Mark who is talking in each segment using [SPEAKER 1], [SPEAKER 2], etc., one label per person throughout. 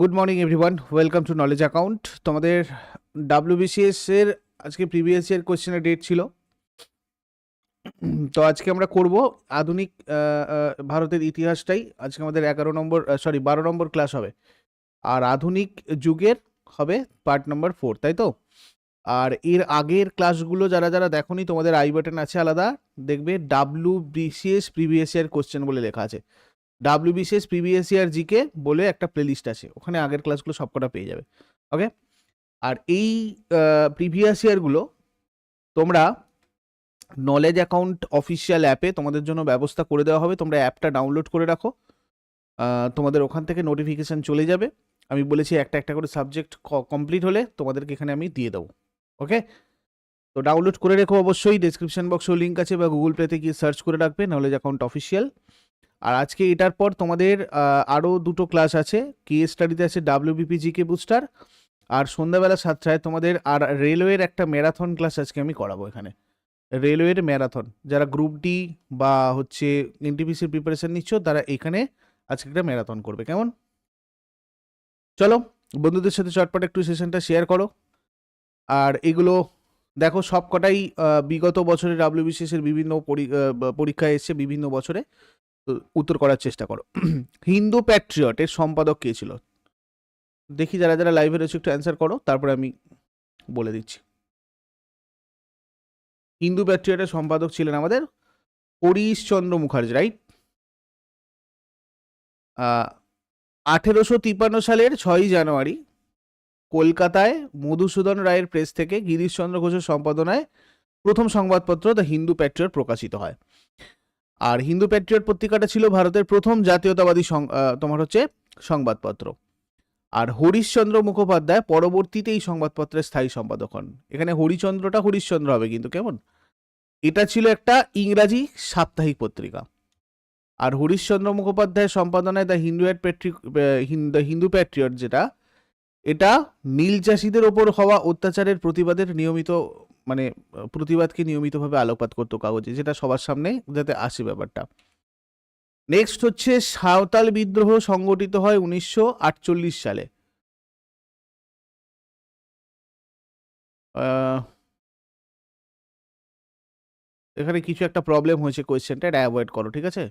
[SPEAKER 1] Good morning everyone welcome to knowledge account তোমাদের WBCS এর আজকে প্রিভিয়াস ইয়ার কোশ্চেনের ডেট ছিল। তো আজকে আমরা করব আধুনিক ভারতের ইতিহাসটাই। আজকে আমাদের এগারো নম্বর সরি বারো নম্বর ক্লাস হবে। আর আধুনিক যুগের হবে পার্ট নম্বর ফোর তাই তো? আর এর আগের ক্লাসগুলো যারা যারা দেখোনি, তোমাদের আই বাটন আছে আলাদা। দেখবে W BCS previous year question বলে লেখা আছে। ডাব্লিউবিসিএস প্রিভিয়াস ইয়ার জিকে বলে একটা প্লেলিস্ট আছে। ওখানে আগের ক্লাসগুলো সবকটা পেয়ে যাবে। ওকে আর এই প্রিভিয়াস ইয়ারগুলো তোমরা নলেজ অ্যাকাউন্ট অফিসিয়াল অ্যাপে তোমাদের জন্য ব্যবস্থা করে দেওয়া হবে। তোমরা অ্যাপটা ডাউনলোড করে রাখো। তোমাদের ওখান থেকে নোটিফিকেশান চলে যাবে। আমি বলেছি একটা একটা করে সাবজেক্ট কমপ্লিট হলে তোমাদেরকে এখানে আমি দিয়ে দেবো। ওকে তো ডাউনলোড করে রেখো অবশ্যই। ডিসক্রিপশন বক্সেও লিঙ্ক আছে বা গুগল প্লেতে গিয়ে সার্চ করে রাখবে। নলেজ অ্যাকাউন্ট অফিসিয়াল আর আজকে এটার পর তোমাদের আরও দুটো ক্লাস আছে। কে স্টাডিতে আছে ডাব্লিউবিপি জিকে বুস্টার আর সন্ধ্যাবেলা সাতটায় তোমাদের, আর রেলওয়ের একটা ম্যারাথন ক্লাস আজকে আমি করাবো এখানে। রেলওয়ের ম্যারাথন যারা গ্রুপ ডি বা হচ্ছে এনটিপিসির প্রিপারেশন নিচ্ছ, তারা এখানে আজকে একটা ম্যারাথন করবে। কেমন? চলো, বন্ধুদের সাথে চটপট একটু সেশনটা শেয়ার করো। আর এগুলো, দেখো সব কটাই বিগত বছরে ডাব্লিউবিসিএস এর বিভিন্ন পরীক্ষায় এসছে বিভিন্ন বছরে। উত্তর করার চেষ্টা করো। হিন্দু প্যাট্রিয়ট এর সম্পাদক কে ছিল? দেখি যারা যারা লাইভে রয়েছে একটু অ্যান্সার করো, তারপরে আমি বলে দিচ্ছি। হিন্দু প্যাট্রিয়টের সম্পাদক ছিলেন আমাদের হরিশচন্দ্র মুখার্জি রাইট আঠেরোশো তিপ্পান্ন সালের ছয়ই জানুয়ারি কলকাতায় মধুসূদন রায়ের প্রেস থেকে গিরিশচন্দ্র ঘোষের সম্পাদনায় প্রথম সংবাদপত্র দ্য হিন্দু প্যাট্রিয়ট প্রকাশিত হয়। আর হিন্দু প্যাট্রিয়ট পত্রিকাটা ছিল ভারতের প্রথম জাতীয়তাবাদী তোমার হচ্ছে সংবাদপত্র। আর হরিশচন্দ্র মুখোপাধ্যায় পরবর্তীতে এই সংবাদপত্রের স্থায়ী সম্পাদক হন। এখানে হরিচন্দ্রটা হরিশচন্দ্র হবে কিন্তু কেমন? এটা ছিল একটা ইংরাজি সাপ্তাহিক পত্রিকা। আর হরিশচন্দ্র মুখোপাধ্যায়ের সম্পাদনায় the Hindu Patrick the Hindu Patriot যেটা, এটা নীল চাষিদের ওপর হওয়া অত্যাচারের প্রতিবাদের নিয়মিত মানে প্রতিবাদকে নিয়মিতভাবে আলোকপাত করতো কাগজে, যেটা সবার সামনে যাতে আসে ব্যাপারটা। নেক্সট হচ্ছে, সাঁওতাল বিদ্রোহ সংগঠিত হয় উনিশশো আটচল্লিশ সালে। এখানে কিছু একটা প্রবলেম হয়েছে কোয়েশ্চেনটা এটা অ্যাভয়েড করো, ঠিক আছে?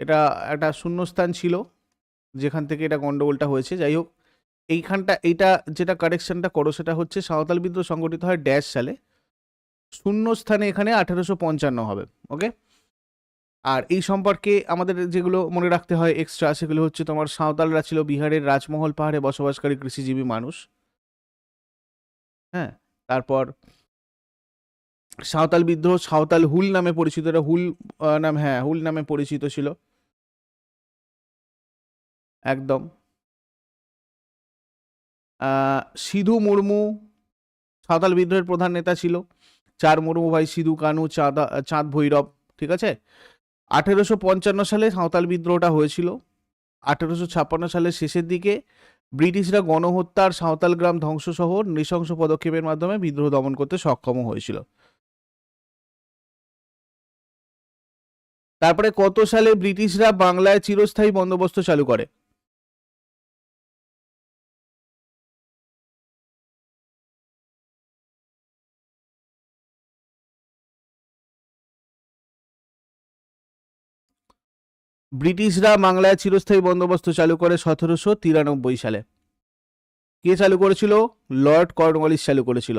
[SPEAKER 1] এটা একটা শূন্যস্থান ছিল, যেখান থেকে এটা গন্ডগোলটা হয়েছে। যাই হোক এইখানটা, এইটা যেটা কারেকশনটা করো, সেটা হচ্ছে সাঁওতাল বিদ্রোহ সংগঠিত হয় ড্যাশ সালে। শূন্য স্থানে এখানে আঠেরোশো পঞ্চান্ন হবে ওকে আর এই সম্পর্কে আমাদের যেগুলো মনে রাখতে হয় এক্সট্রা সেগুলো হচ্ছে তোমার সাঁওতালরা ছিল বিহারের রাজমহল পাহাড়ে বসবাসকারী কৃষিজীবী মানুষ। হ্যাঁ তারপর সাঁওতাল বিদ্রোহ, সাঁওতাল হুল নামে পরিচিত, এটা হুল নাম হ্যাঁ হুল নামে পরিচিত ছিল। একদম। সিধু মুর্মু, সাঁওতাল বিদ্রোহের প্রধান নেতা ছিল। চার মুর্মু ভাই সিধু, কানু, চাঁদা, চাঁদ ভৈরব, ঠিক আছে? আঠেরোশো পঞ্চান্ন সালে সাঁওতাল বিদ্রোহটা হয়েছিল। আঠেরোশো ছাপ্পান্ন সালের শেষের দিকে ব্রিটিশরা গণহত্যার সাঁওতাল গ্রাম ধ্বংসসহ নৃশংস পদক্ষেপের মাধ্যমে বিদ্রোহ দমন করতে সক্ষম হয়েছিল। তারপরে কত সালে ব্রিটিশরা বাংলায় চিরস্থায়ী বন্দোবস্ত চালু করে? ব্রিটিশরা বাংলায় চিরস্থায়ী বন্দোবস্ত চালু করে সতেরোশো তিরানব্বই সালে। কে চালু করেছিল? লর্ড কর্নওয়ালিস চালু করেছিল।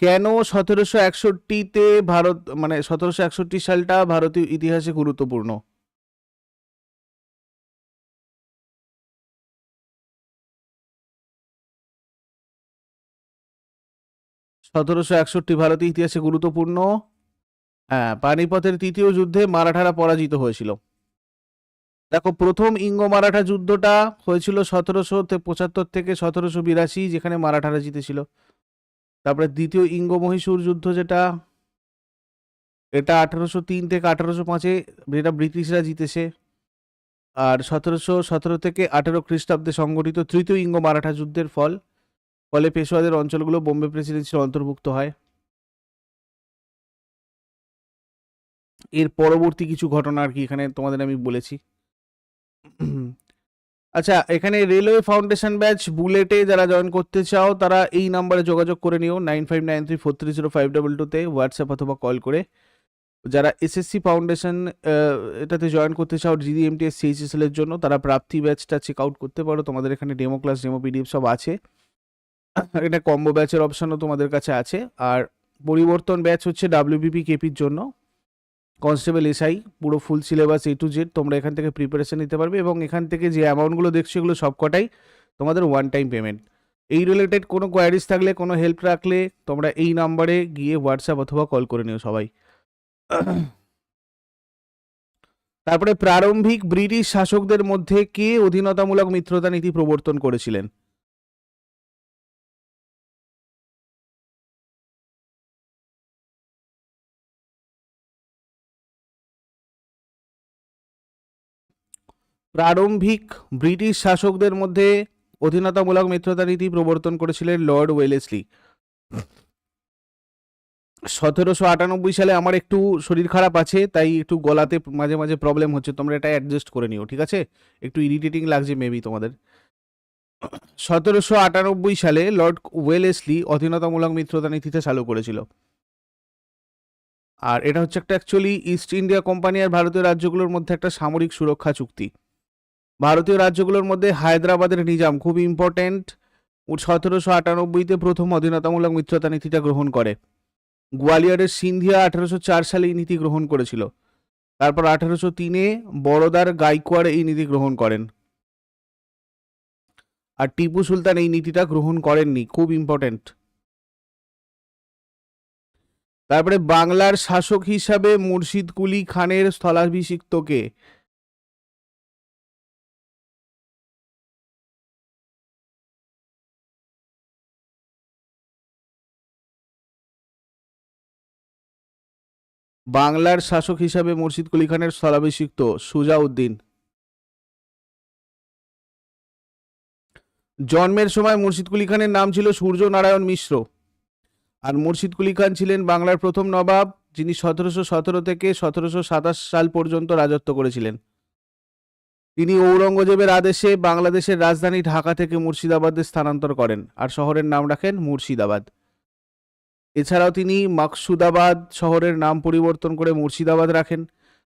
[SPEAKER 1] কেন সতেরোশো একষট্টিতে ভারত মানে সতেরোশো একষট্টি সালটা ভারতীয় ইতিহাসে গুরুত্বপূর্ণ? সতেরোশো একষট্টি ভারতীয় ইতিহাসে গুরুত্বপূর্ণ? হ্যাঁ পানিপথের তৃতীয় যুদ্ধে মারাঠারা পরাজিত হয়েছিল। দেখো, প্রথম ইঙ্গ মারাঠা যুদ্ধটা হয়েছিল সতেরোশো পঁচাত্তর থেকে সতেরোশো বিরাশি, যেখানে মারাঠারা জিতেছিল। তারপরে দ্বিতীয় ইঙ্গ মহীশূর যুদ্ধ যেটা, এটা আঠারোশো তিন থেকে আঠারোশো পাঁচে যেটা ব্রিটিশরা জিতেছে। আর সতেরোশো সতেরো থেকে আঠেরো খ্রিস্টাব্দে সংগঠিত তৃতীয় ইঙ্গ মারাঠা যুদ্ধের ফল, ফলে পেশোয়াদের অঞ্চলগুলো বোম্বে প্রেসিডেন্সির অন্তর্ভুক্ত হয়। এর পরবর্তী কিছু ঘটনা আর কি এখানে তোমাদের আমি বলেছি। আচ্ছা এখানে রেলওয়ে ফাউন্ডেশন ব্যাচ বুলেটে যারা জয়েন করতে চাও, তারা এই নাম্বারে যোগাযোগ করে নিও nine five nine three four three zero five double টুতে হোয়াটসঅ্যাপ অথবা কল করে। যারা এসএসসি ফাউন্ডেশন এটাতে জয়েন করতে চাও জিডিএমটিএস সিএইচএসএল এর জন্য, তারা প্রাপ্তি ব্যাচটা চেক আউট করতে পারো। তোমাদের এখানে ডেমো ক্লাস ডেমো পিডিএফ সব আছে। এটা কম্বো ব্যাচের অপশনও তোমাদের কাছে আছে। আর পরিবর্তন ব্যাচ হচ্ছে ডাব্লিউবিপি কেপির জন্য। কনস্টেবল এসআই, পুরো full syllabus A to Z তোমরা এখান থেকে প্রিপারেশন নিতে পারবে এবং এখান থেকে যে অ্যামাউন্টগুলো দেখছ এগুলো সবকটাই তোমাদের ওয়ান টাইম পেমেন্ট এই রিলেটেড কোনো কোয়ারিজ থাকলে, কোনো হেল্প রাখলে তোমরা এই নাম্বারে গিয়ে হোয়াটসঅ্যাপ অথবা কল করে নিও সবাই। তারপরে প্রারম্ভিক ব্রিটিশ শাসকদের মধ্যে কে অধীনতামূলক মিত্রতা নীতি প্রবর্তন করেছিলেন? প্রারম্ভিক ব্রিটিশ শাসকদের মধ্যে অধীনতামূলক মিত্রতা নীতি প্রবর্তন করেছিলেন লর্ড ওয়েলেসলি। সতেরোশো আটানব্বই সালে আমার একটু শরীর খারাপ আছে, তাই একটু গলাতে মাঝে মাঝে প্রবলেম হচ্ছে, তোমরা এটা অ্যাডজাস্ট করে নিও, ঠিক আছে? একটু ইরিটেটিং লাগছে মেবি তোমাদের। সতেরোশো আটানব্বই সালে লর্ড ওয়েলেসলি অধীনতামূলক মিত্রতা নীতিতে চালু করেছিল। আর এটা হচ্ছে একটা অ্যাকচুয়ালি ইস্ট ইন্ডিয়া কোম্পানি আর ভারতীয় রাজ্যগুলোর মধ্যে একটা সামরিক সুরক্ষা চুক্তি। ভারতীয় রাজ্যগুলোর মধ্যে হায়দ্রাবাদের নিজাম খুব ইম্পর্ট্যান্ট সতেরোশো আটানব্বইতে প্রথম অধীনতামূলক মিত্রতা নীতিটা গ্রহণ করে। গোয়ালিয়রের সিন্ধিয়া আঠারোশো চার সালে এই নীতি গ্রহণ করেছিল। তারপর আঠারোশো তিনে বড়োদার গাইকোয়াড় এই নীতি গ্রহণ করেন। আর টিপু সুলতান এই নীতিটা গ্রহণ করেননি, খুব ইম্পর্ট্যান্ট তারপরে বাংলার শাসক হিসাবে মুর্শিদ কুলি খানের স্থলাভিষিক্তকে বাংলার শাসক হিসাবে মুর্শিদ কুলি খানের স্থলাভিষিক্ত সুজাউদ্দিন। জন্মের সময় মুর্শিদ কুলি খানের নাম ছিল সূর্য নারায়ণ মিশ্র। আর মুর্শিদ কুলি খান ছিলেন বাংলার প্রথম নবাব, যিনি সতেরোশো সতেরো থেকে সতেরোশো সাতাশ সাল পর্যন্ত রাজত্ব করেছিলেন। তিনি ঔরঙ্গজেবের আদেশে বাংলাদেশের রাজধানী ঢাকা থেকে মুর্শিদাবাদে স্থানান্তর করেন। আর শহরের নাম রাখেন মুর্শিদাবাদ। এছাড়াও তিনি মাকসুদাবাদ শহরের নাম পরিবর্তন করে মুর্শিদাবাদ রাখেন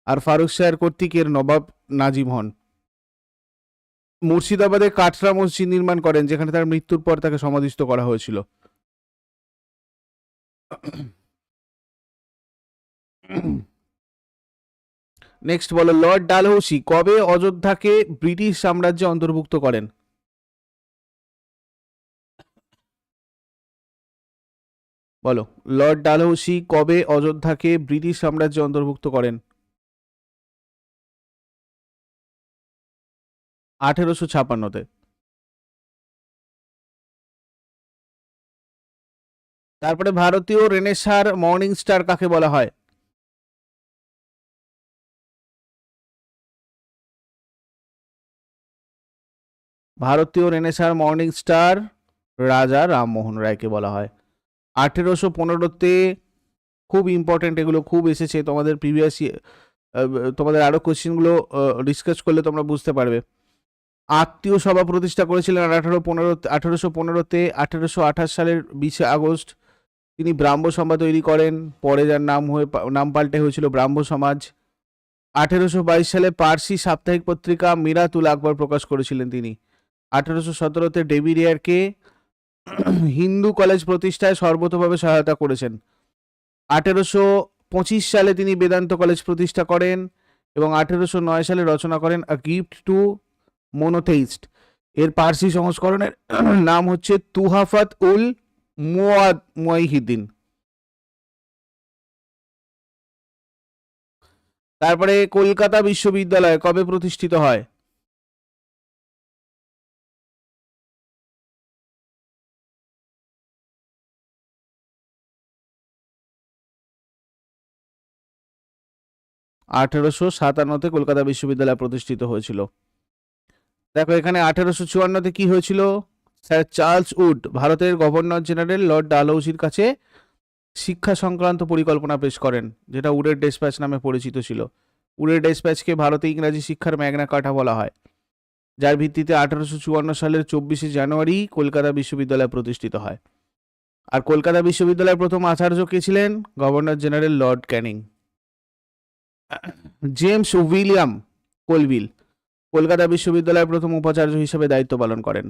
[SPEAKER 1] আর ফারুক শাহের কর্তৃক এর নবাব নাজিম হন। মুর্শিদাবাদে কাটরা মসজিদ নির্মাণ করেন, যেখানে তার মৃত্যুর পর তাকে সমাধিস্থ করা হয়েছিল। নেক্সট বলো, লর্ড ডালহৌসি কবে অযোধ্যাকে ব্রিটিশ সাম্রাজ্যে অন্তর্ভুক্ত করেন? বলো। লর্ড ডালহৌসি কবে অযোধ্যাকে ব্রিটিশ সাম্রাজ্যে অন্তর্ভুক্ত করেন? আঠেরোশো ছাপান্নতে তারপরে ভারতীয় রেনেসার মর্নিং স্টার কাকে বলা হয়? ভারতীয় রেনেসার মর্নিং স্টার রাজা রামমোহন রায়কে বলা হয়। আঠেরোশো পনেরোতে খুব ইম্পর্টেন্ট এগুলো খুব এসেছে। তোমাদের প্রিভিয়াস তোমাদের আরও কোশ্চেনগুলো ডিসকাস করলে তোমরা বুঝতে পারবে। আত্মীয় সভা প্রতিষ্ঠা করেছিলেন আঠারো পনেরো, আঠেরোশো পনেরোতে আঠেরোশো আঠাশ সালের বিশে আগস্ট তিনি ব্রাহ্ম সভা তৈরি করেন। পরে যার নাম হয়ে, নাম পাল্টে হয়েছিল ব্রাহ্ম সমাজ। আঠেরোশো বাইশ সালে পার্সি সাপ্তাহিক পত্রিকা মিরাতুল আকবর প্রকাশ করেছিলেন তিনি। আঠেরোশো সতেরোতে ডেভিরিয়ারকে হিন্দু কলেজ প্রতিষ্ঠায় সর্বতভাবে সহায়তা করেছেন। আঠেরোশো পঁচিশ সালে তিনি বেদান্ত কলেজ প্রতিষ্ঠা করেন এবং আঠেরোশো নয় সালে রচনা করেন আ গিফট টু মোনোথেইস্ট এর পার্সি সংস্করণের নাম হচ্ছে তুহাফাত উল মুয়াদ মুয়াইহিদ্দিন তারপরে কলকাতা বিশ্ববিদ্যালয় কবে প্রতিষ্ঠিত হয়? আঠেরোশো সাতান্নতে কলকাতা বিশ্ববিদ্যালয় প্রতিষ্ঠিত হয়েছিল। দেখো, এখানে আঠেরোশো চুয়ান্নতে কি হয়েছিল? স্যার চার্লস উড, ভারতের গভর্নর জেনারেল লর্ড ডালহৌসির কাছে শিক্ষা সংক্রান্ত পরিকল্পনা পেশ করেন, যেটা উডের ডেসপ্যাচ নামে পরিচিত ছিল। উডের ডেসপ্যাচকে ভারতে ইংরাজি শিক্ষার ম্যাগনা কাটা বলা হয়। যার ভিত্তিতে আঠারোশো চুয়ান্ন সালের চব্বিশে জানুয়ারি কলকাতা বিশ্ববিদ্যালয় প্রতিষ্ঠিত হয়। আর কলকাতা বিশ্ববিদ্যালয়ের প্রথম আচার্য কে ছিলেন? Governor general Lord Canning. James William Colvile Kolkata বিশ্ববিদ্যালয়ের প্রথম উপাচার্য হিসেবে দায়িত্ব পালন করেন।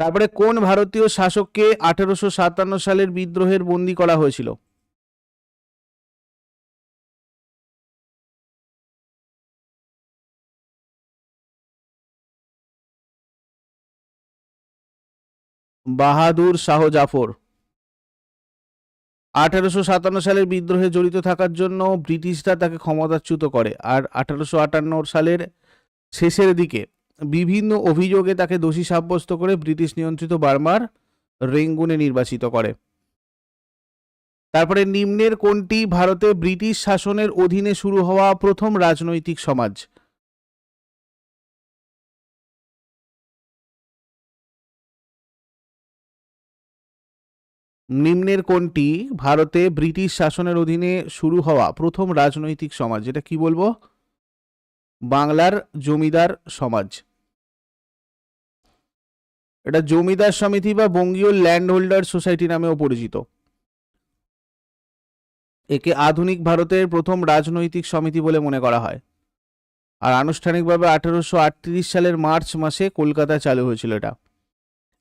[SPEAKER 1] তারপরে কোন ভারতীয় শাসককে আঠেরোশো সাতান্ন সালের বিদ্রোহের বন্দী করা হয়েছিল? বাহাদুর শাহ জাফর। আঠারোশো সাতান্ন সালের বিদ্রোহে জড়িত থাকার জন্য ব্রিটিশরা তাকে ক্ষমতাচ্যুত করে। আর আঠারোশো আটান্ন সালের শেষের দিকে বিভিন্ন অভিযোগে তাকে দোষী সাব্যস্ত করে ব্রিটিশ নিয়ন্ত্রিত বার্মার রেঙ্গুনে নির্বাচিত করে। তারপরে নিম্নের কোনটি ভারতে ব্রিটিশ শাসনের অধীনে শুরু হওয়া প্রথম রাজনৈতিক সমাজ? নিম্নের কোনটি? ভারতে ব্রিটিশ শাসনের অধীনে শুরু হওয়া প্রথম রাজনৈতিক সমাজ, যেটা কি বলব? বাংলার জমিদার সমাজ। এটা জমিদার সমিতি বা বঙ্গীয় ল্যান্ড হোল্ডার সোসাইটি নামেও পরিচিত। একে আধুনিক ভারতের প্রথম রাজনৈতিক সমিতি বলে মনে করা হয়। আর আনুষ্ঠানিকভাবে আঠারোশো আটত্রিশ সালের মার্চ মাসে কলকাতায় চালু হয়েছিল এটা।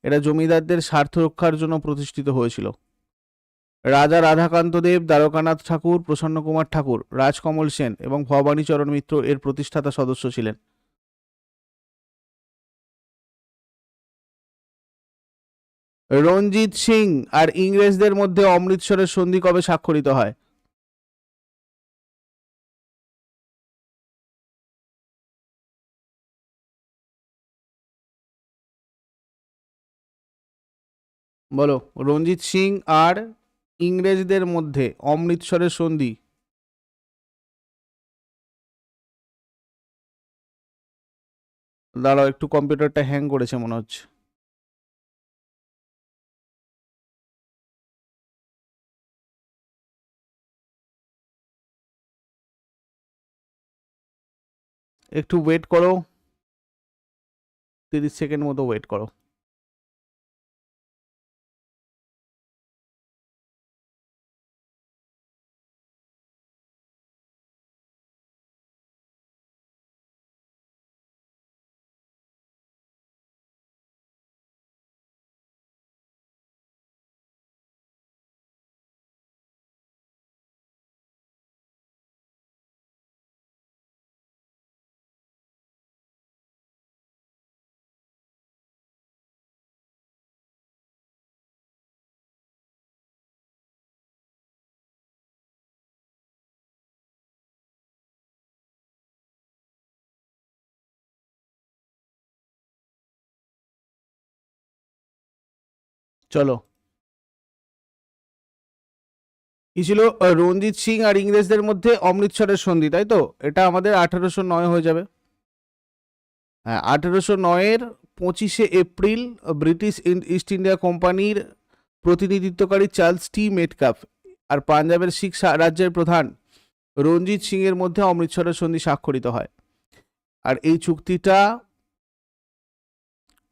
[SPEAKER 1] এটা জমিদারদের স্বার্থ রক্ষার জন্য প্রতিষ্ঠিত হয়েছিল। রাজা রাধাকান্ত দেব, দ্বারকানাথ ঠাকুর প্রসন্ন কুমার ঠাকুর, রাজকমল সেন এবং ভবানীচরণ মিত্র এর প্রতিষ্ঠাতা সদস্য ছিলেন। রঞ্জিত সিং আর ইংরেজদের মধ্যে অমৃতসরের সন্ধি কবে স্বাক্ষরিত হয়? বলো, রঞ্জিত সিং আর ইংরেজদের মধ্যে অমৃতসরের সন্ধি। দাঁড়াও, একটু কম্পিউটারটা হ্যাং করেছে মনে হচ্ছে। একটু ওয়েট করো। তিরিশ সেকেন্ড মতো ওয়েট করো। চলো। কি ছিল? রঞ্জিত সিং আর ইংরেজদের মধ্যে অমৃতসরের সন্ধি, তাই তো? এটা আমাদের আঠারোশো নয় হয়ে যাবে। হ্যাঁ আঠারোশো নয়ের পঁচিশে এপ্রিল, ব্রিটিশ ইস্ট ইন্ডিয়া কোম্পানির প্রতিনিধিত্বকারী চার্লস টি. মেটকাফ আর পাঞ্জাবের শিখ রাজ্যের প্রধান রঞ্জিত সিং এর মধ্যে অমৃতসরের সন্ধি স্বাক্ষরিত হয়। আর এই চুক্তিটা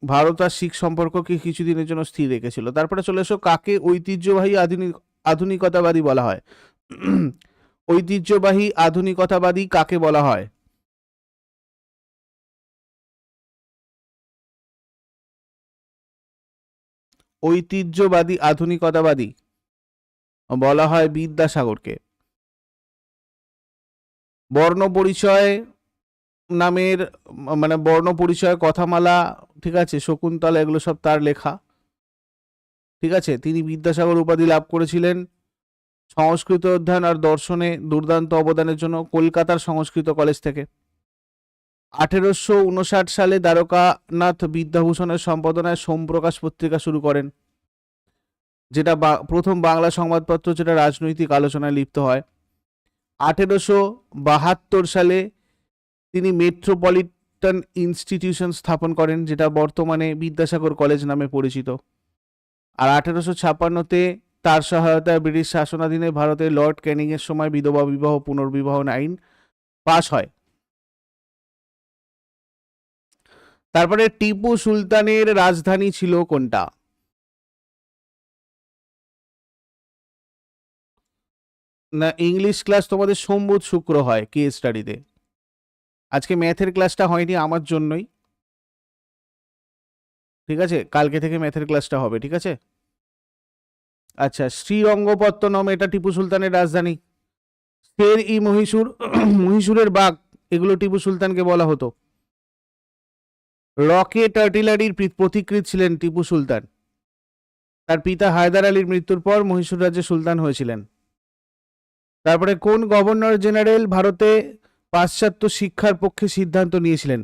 [SPEAKER 1] ভারত আর শিখ সম্পর্ককে কিছুদিনের জন্য স্থির রেখেছিল। তারপরে চলে এসো কাকে ঐতিহ্যবাহী আধুনিক, আধুনিকতাবাদী বলা হয়। ঐতিহ্যবাহী আধুনিকতাবাদী কাকে বলা হয়? ঐতিহ্যবাদী আধুনিকতাবাদী বলা হয় বিদ্যাসাগরকে। বর্ণ পরিচয় নামের মানে বর্ণ পরিচয়, কথামালা, ঠিক আছে, শকুন্তলা এগুলো সব তার লেখা। ঠিক আছে, তিনি বিদ্যাসাগর উপাধি লাভ করেছিলেন। সংস্কৃত অধ্যয়ন আর দর্শনে দুর্দান্ত অবদানের জন্য কলকাতার সংস্কৃত কলেজ থেকে। আঠেরোশো উনষাট সালে দ্বারকানাথ বিদ্যাভূষণের সম্পাদনায় সোমপ্রকাশ পত্রিকা শুরু করেন, যেটা প্রথম বাংলা সংবাদপত্র, যেটা রাজনৈতিক আলোচনায় লিপ্ত হয়। আঠেরোশো বাহাত্তর সালে তিনি মেট্রোপলিটন ইনস্টিটিউশন স্থাপন করেন, যেটা বর্তমানে বিদ্যাসাগর কলেজ নামে পরিচিত। আর আঠেরোশো ছাপ্পান্নতে তার সহায়তায় ব্রিটিশ শাসনাধীনে ভারতের লর্ড ক্যানিংয়ের সময় বিধবা বিবাহ, পুনর্বিবাহ আইন পাশ হয়। তারপরে টিপু সুলতানের রাজধানী ছিল কোনটা? না ইংলিশ ক্লাস তোমাদের সোমবুধ শুক্র হয় কে স্টাডিতে আজকে ম্যাথের ক্লাসটা হয়নি আমার জন্যই। ঠিক আছে? কালকে থেকে ম্যাথের ক্লাসটা হবে, ঠিক আছে? আচ্ছা শ্রীরঙ্গপত্তনম, এটা টিপু সুলতানের রাজধানী। ফের ই মহীশূর, মহীশূরের বাঘ, এগুলো টিপু সুলতানকে বলা হতো। রকেট আর্টিলারির প্রতিকৃত ছিলেন টিপু সুলতান। তার পিতা হায়দার আলীর মৃত্যুর পর মহীশূর রাজ্যে সুলতান হয়েছিলেন। তারপরে কোন গভর্নর জেনারেল ভারতে পাশ্চাত্য শিক্ষার পক্ষে সিদ্ধান্ত নিয়েছিলেন।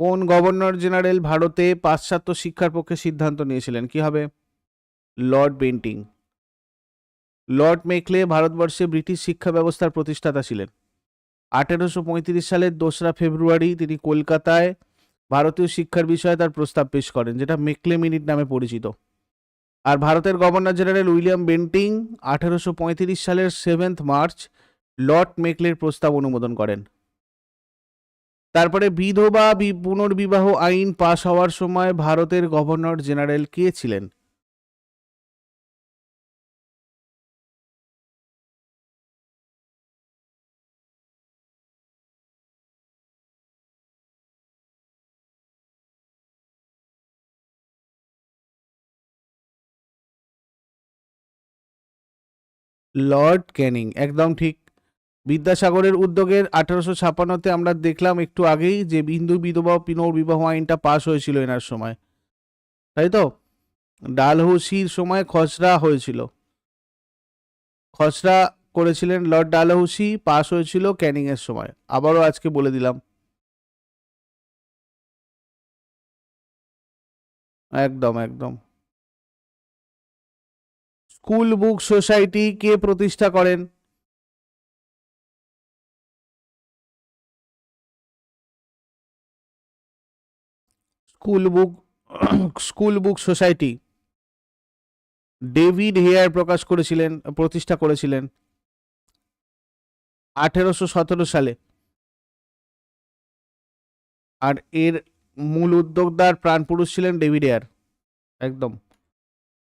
[SPEAKER 1] কোন গভর্নর জেনারেল ভারতে পাশ্চাত্য শিক্ষার পক্ষে সিদ্ধান্ত নিয়েছিলেন? কি হবে? Lord Bentinck. লর্ড মেকলে ভারতবর্ষে ব্রিটিশ শিক্ষা ব্যবস্থার প্রতিষ্ঠাতা ছিলেন। আঠেরোশো পঁয়ত্রিশ সালের দোসরা ফেব্রুয়ারি তিনি কলকাতায় ভারতীয় শিক্ষার বিষয়ে তার প্রস্তাব পেশ করেন, যেটা মেকলে মিনিট নামে পরিচিত। আর ভারতের গভর্নর জেনারেল উইলিয়াম বেন্টিং আঠারোশো পঁয়ত্রিশ সালের সেভেন্থ মার্চ লর্ড মেকলের প্রস্তাব অনুমোদন করেন। তারপরে বিধবা পুনর্বিবাহ আইন পাশ হওয়ার সময় ভারতের গভর্নর জেনারেল কে ছিলেন? লর্ড ক্যানিং একদম ঠিক। বিদ্যাসাগরের উদ্যোগের আঠারোশো ছাপ্পান্নতে আমরা দেখলাম একটু আগেই যে হিন্দু বিধবা পুনর্বিবাহ আইনটা পাশ হয়েছিল এনার সময়। তাই তো? ডালহৌসির সময় খসড়া হয়েছিল। খসড়া করেছিলেন লর্ড ডালহৌসি, পাশ হয়েছিল ক্যানিং এর সময়। আবারও আজকে বলে দিলাম। একদম একদম। স্কুল বুক সোসাইটি কে প্রতিষ্ঠা করেন? School book school book society. David Hare প্রকাশ করেছিলেন, প্রতিষ্ঠা করেছিলেন আঠেরোশো সতেরো সালে। আর এর মূল উদ্যোক্তার প্রাণপুরুষ ছিলেন ডেভিড হেয়ার, একদম।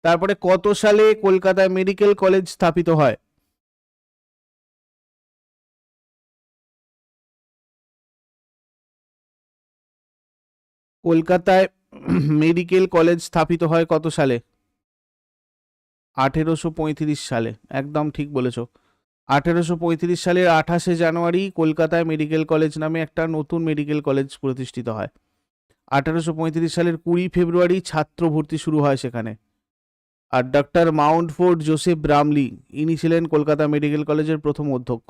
[SPEAKER 1] তারপরে কত সালে কলকাতায় মেডিকেল কলেজ স্থাপিত হয়? কলকাতায় মেডিকেল কলেজ স্থাপিত হয় কত সালে? আঠেরোশো পঁয়ত্রিশ সালে, একদম ঠিক বলেছ। আঠেরোশো পঁয়ত্রিশ সালের আঠাশে জানুয়ারি কলকাতায় মেডিকেল কলেজ নামে একটা নতুন মেডিকেল কলেজ প্রতিষ্ঠিত হয়। আঠেরোশো পঁয়ত্রিশ সালের কুড়ি ফেব্রুয়ারি ছাত্র ভর্তি শুরু হয় সেখানে। আর ডক্টর মাউন্টফোর্ড জোসেফ ব্রামলি ইনি ছিলেন কলকাতা মেডিকেল কলেজের প্রথম অধ্যক্ষ।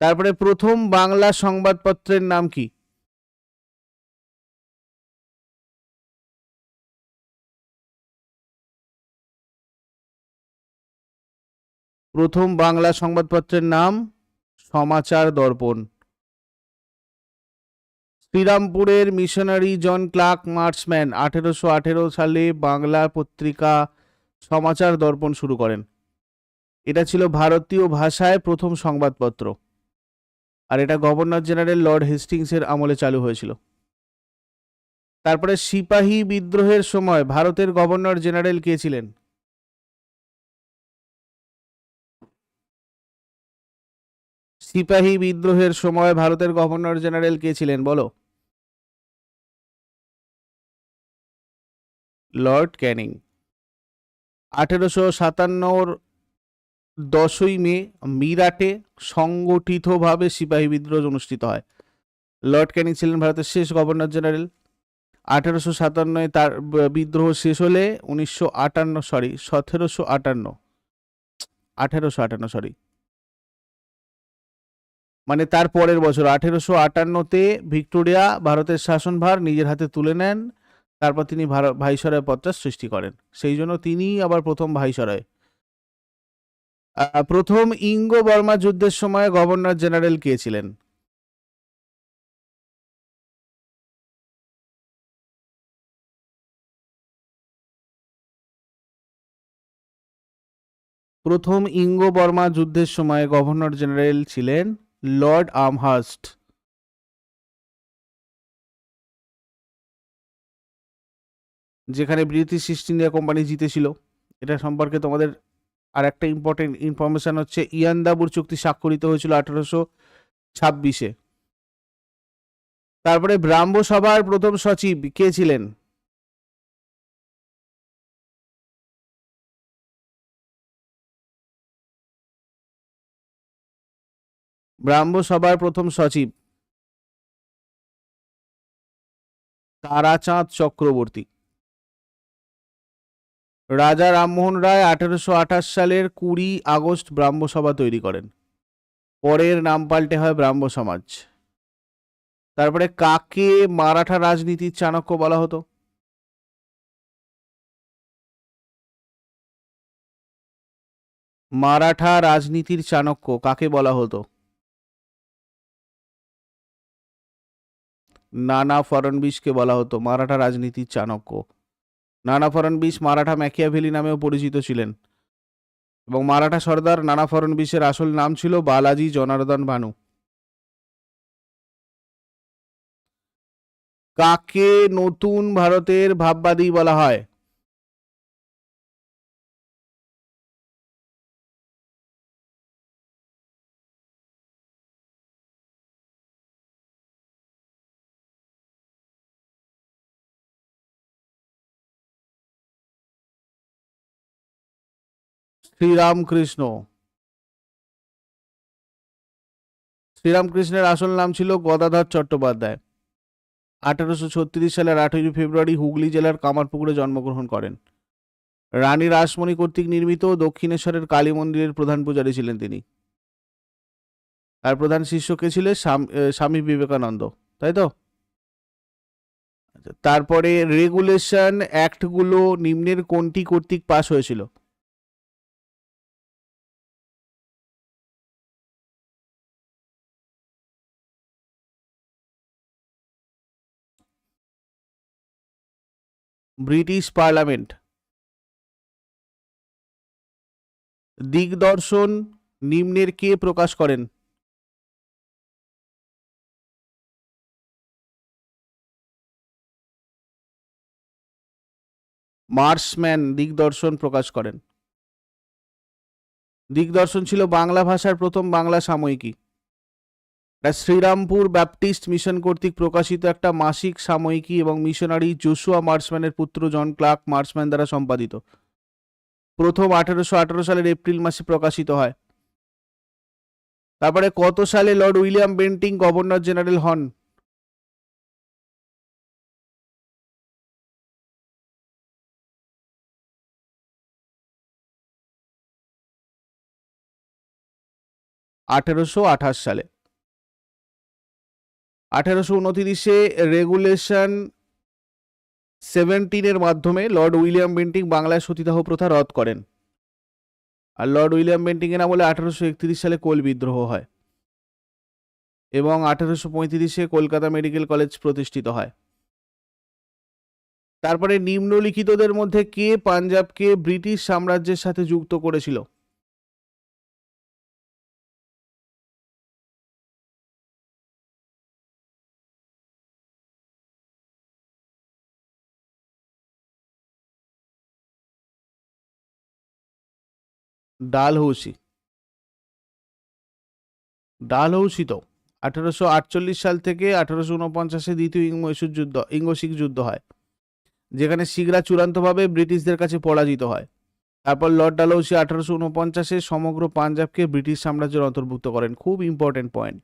[SPEAKER 1] তারপরে প্রথম বাংলা সংবাদপত্রের নাম কি? প্রথম বাংলা সংবাদপত্রের নাম সমাচার দর্পণ। শ্রীরামপুরের মিশনারি জন ক্লার্ক মার্চম্যান আঠেরোশো আঠেরো সালে বাংলা পত্রিকা সমাচার দর্পণ শুরু করেন। এটা ছিল ভারতীয় ভাষায় প্রথম সংবাদপত্র। আর এটা গভর্নর জেনারেল লর্ড হেস্টিংসের আমলে চালু হয়েছিল। তারপরে সিপাহী বিদ্রোহের সময় ভারতের গভর্নর জেনারেল কে ছিলেন? সিপাহী বিদ্রোহের সময় ভারতের গভর্নর জেনারেল কে ছিলেন? বলো। Lord Canning. আঠেরোশো সাতান্নর দশই মে মিরাটে সংগঠিতভাবে সিপাহী বিদ্রোহ অনুষ্ঠিত হয়। লর্ড ক্যানিং ছিলেন ভারতের শেষ গভর্নর জেনারেল। আঠেরোশো সাতান্নয় তার বিদ্রোহ শেষ হলে উনিশশো আটান্ন, সরি, সতেরোশো আটান্ন। আঠেরোশো আটান্ন, সরি। মানে তার পরের বছর, আঠেরোশো আটান্নতে ভিক্টোরিয়া ভারতের শাসনভার নিজের হাতে তুলে নেন। তারপর তিনি ভাইসরয় পদটার সৃষ্টি করেন। সেই জন্য তিনিই আবার প্রথম ভাইসরয়। প্রথম ইঙ্গ বর্মা যুদ্ধের সময় গভর্নর জেনারেল কে ছিলেন? প্রথম ইঙ্গ বর্মা যুদ্ধের সময় গভর্নর জেনারেল ছিলেন লর্ড আমহার্স্ট যেখানে ব্রিটিশ ইস্ট ইন্ডিয়া কোম্পানি জিতেছিল। এটা সম্পর্কে তোমাদের আর একটা ইম্পর্টেন্ট ইনফরমেশন হচ্ছে ইয়ান্দাবুর চুক্তি স্বাক্ষরিত হয়েছিল আঠারোশো ছাব্বিশে। তারপরে ব্রাহ্ম সভার প্রথম সচিব কে ছিলেন? ব্রাহ্ম সভার প্রথম সচিব। তারাচাঁদ চক্রবর্তী। রাজা রামমোহন রায় আঠারোশো আঠাশ সালের কুড়ি আগস্ট ব্রাহ্মসভা তৈরি করেন। পরের নাম পাল্টে হয় ব্রাহ্ম সমাজ। তারপরে কাকে মারাঠা রাজনীতির চাণক্য বলা হতো? মারাঠা রাজনীতির চাণক্য কাকে বলা হতো? নানা ফড়নবিশকে বলা হতো মারাঠা রাজনীতির চাণক্য। নানা ফড়নবিশ মারাঠা ম্যাকিয়াভেলি নামেও পরিচিত ছিলেন এবং মারাঠা সর্দার নানা ফড়নবিশের আসল নাম ছিল বালাজি জনার্দন ভানু। কাকে নতুন ভারতের ভাববাদী বলা হয়? শ্রীরামকৃষ্ণ। শ্রীরামকৃষ্ণের আসল নাম ছিল গদাধর চট্টোপাধ্যায়। আঠারোশো ছত্রিশ সালের আঠেরোই ফেব্রুয়ারি হুগলি জেলার কামারপুকুরে জন্মগ্রহণ করেন। রানী রাসমণি কর্তৃক নির্মিত দক্ষিণেশ্বরের কালী মন্দিরের প্রধান পূজারী ছিলেন তিনি। আর প্রধান শিষ্য কে ছিলেন স্বামী বিবেকানন্দ তাই তো? আচ্ছা, তারপরে রেগুলেশন অ্যাক্টগুলো নিম্নের কোনটি কর্তৃক পাশ হয়েছিল? British parliament. দিগদর্শন নিম্নের কে প্রকাশ করেন? মার্সম্যান দিগদর্শন প্রকাশ করেন। দিগদর্শন ছিল বাংলা ভাষার প্রথম বাংলা সাময়িকী। শ্রীরামপুর ব্যাপটিস্ট মিশন কর্তৃক প্রকাশিত একটা মাসিক, সাময়িকী এবং মিশনারি জোসুয়া মার্সম্যানের পুত্র জন ক্লার্ক মার্সম্যান দ্বারা সম্পাদিত। প্রথম আঠারোশো আঠারো সালের এপ্রিল মাসে প্রকাশিত হয়। তারপরে কত সালে Lord William Bentinck governor general হন? আঠেরোশো আঠাশ সালে। আঠেরোশো উনতিরিশে রেগুলেশন সেভেন্টিনের মাধ্যমে লর্ড উইলিয়াম বেন্টিং বাংলায় সতীদাহ প্রথা রদ করেন। আর লর্ড উইলিয়াম বেন্টিংয়ের আমলে আঠারোশো একত্রিশ সালে কোল বিদ্রোহ হয় এবং আঠারোশো পঁয়ত্রিশে কলকাতা মেডিকেল কলেজ প্রতিষ্ঠিত হয়। তারপরে নিম্নলিখিতদের মধ্যে কে পাঞ্জাবকে ব্রিটিশ সাম্রাজ্যের সাথে যুক্ত করেছিল? ডালহৌসি তো। আঠারোশো আটচল্লিশ সাল থেকে আঠারোশো উনপঞ্চাশে দ্বিতীয় ইঙ্গ যুদ্ধ, ইঙ্গ শিখ যুদ্ধ হয়, যেখানে শিখরা চূড়ান্তভাবে ব্রিটিশদের কাছে পরাজিত হয়। তারপর লর্ড ডালহৌসি আঠারোশো উনপঞ্চাশে সমগ্র পাঞ্জাবকে ব্রিটিশ সাম্রাজ্যের অন্তর্ভুক্ত করেন। খুব ইম্পর্টেন্ট পয়েন্ট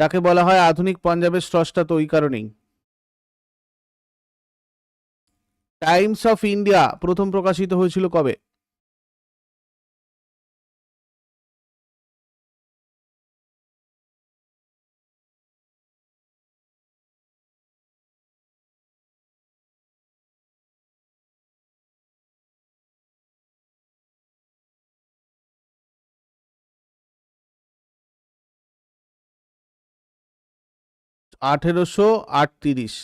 [SPEAKER 1] তাকে বলা হয় আধুনিক পাঞ্জাবের স্রষ্টা তো ওই কারণেই। টাইমস অফ ইন্ডিয়া প্রথম প্রকাশিত হয়েছিল কবে? আঠেরোশো আটত্রিশ।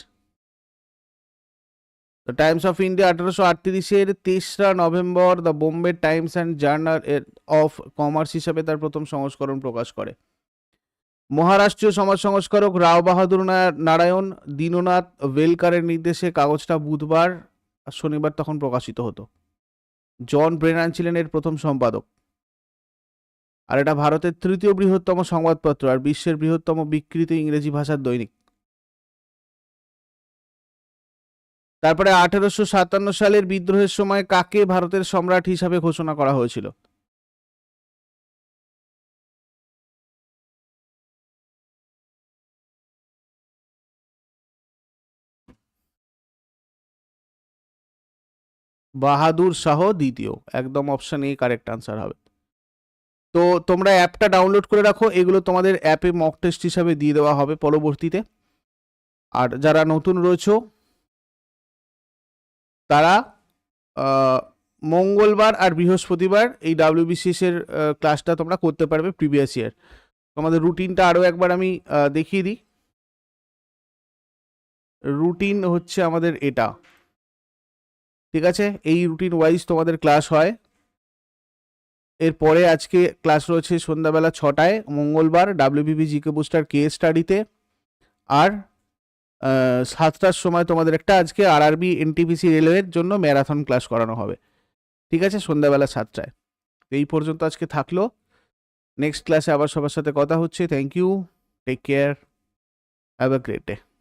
[SPEAKER 1] দ্য টাইমস অফ ইন্ডিয়া আঠারোশো আটত্রিশের তেসরা November the Bombay Times and Journal of Commerce হিসাবে তার প্রথম সংস্করণ প্রকাশ করে। মহারাষ্ট্রীয় সমাজ সংস্কারক রাও বাহাদুর নারায়ণ, দীননাথ ওয়েলকারের নির্দেশে কাগজটা বুধবার, শনিবার তখন প্রকাশিত হতো। জন ব্রেনান ছিলেন এর প্রথম সম্পাদক। আর এটা ভারতের তৃতীয় বৃহত্তম সংবাদপত্র আর বিশ্বের বৃহত্তম বিকৃত ইংরেজি ভাষার দৈনিক। তারপরে আঠেরোশো সাতান্ন সালের বিদ্রোহের সময় কাকে ভারতের সম্রাট হিসাবে ঘোষণা করা হয়েছিল? বাহাদুর শাহ দ্বিতীয়। একদম অপশন এ কারেক্ট আনসার হবে। তো তোমরা অ্যাপটা ডাউনলোড করে রাখো, এগুলো তোমাদের অ্যাপে মক টেস্ট হিসাবে দিয়ে দেওয়া হবে পরবর্তীতে। আর যারা নতুন রয়েছো তারা মঙ্গলবার আর বৃহস্পতিবার এই ডাব্লিউবিসিএস এর ক্লাসটা তোমরা করতে পারবে প্রিভিয়াস ইয়ার তোমাদের রুটিনটা আরও একবার আমি দেখিয়ে দিই। রুটিন হচ্ছে আমাদের এটা। ঠিক আছে? এই রুটিন ওয়াইজ তোমাদের ক্লাস হয়। এরপরে আজকে ক্লাস রয়েছে সন্ধ্যাবেলা ছটায়, মঙ্গলবার ডাব্লিউবিবি জিকে বুস্টার কে স্টাডিতে আর সাতটার সময় তোমাদের একটা আজকে আর আরবি এনটিপিসি রেলওয়ের জন্য ম্যারাথন ক্লাস করানো হবে। ঠিক আছে? সন্ধ্যাবেলা সাতটায়। এই পর্যন্ত আজকে থাকল। নেক্সট ক্লাসে আবার সবার সাথে কথা হচ্ছে। Thank you take care have a great day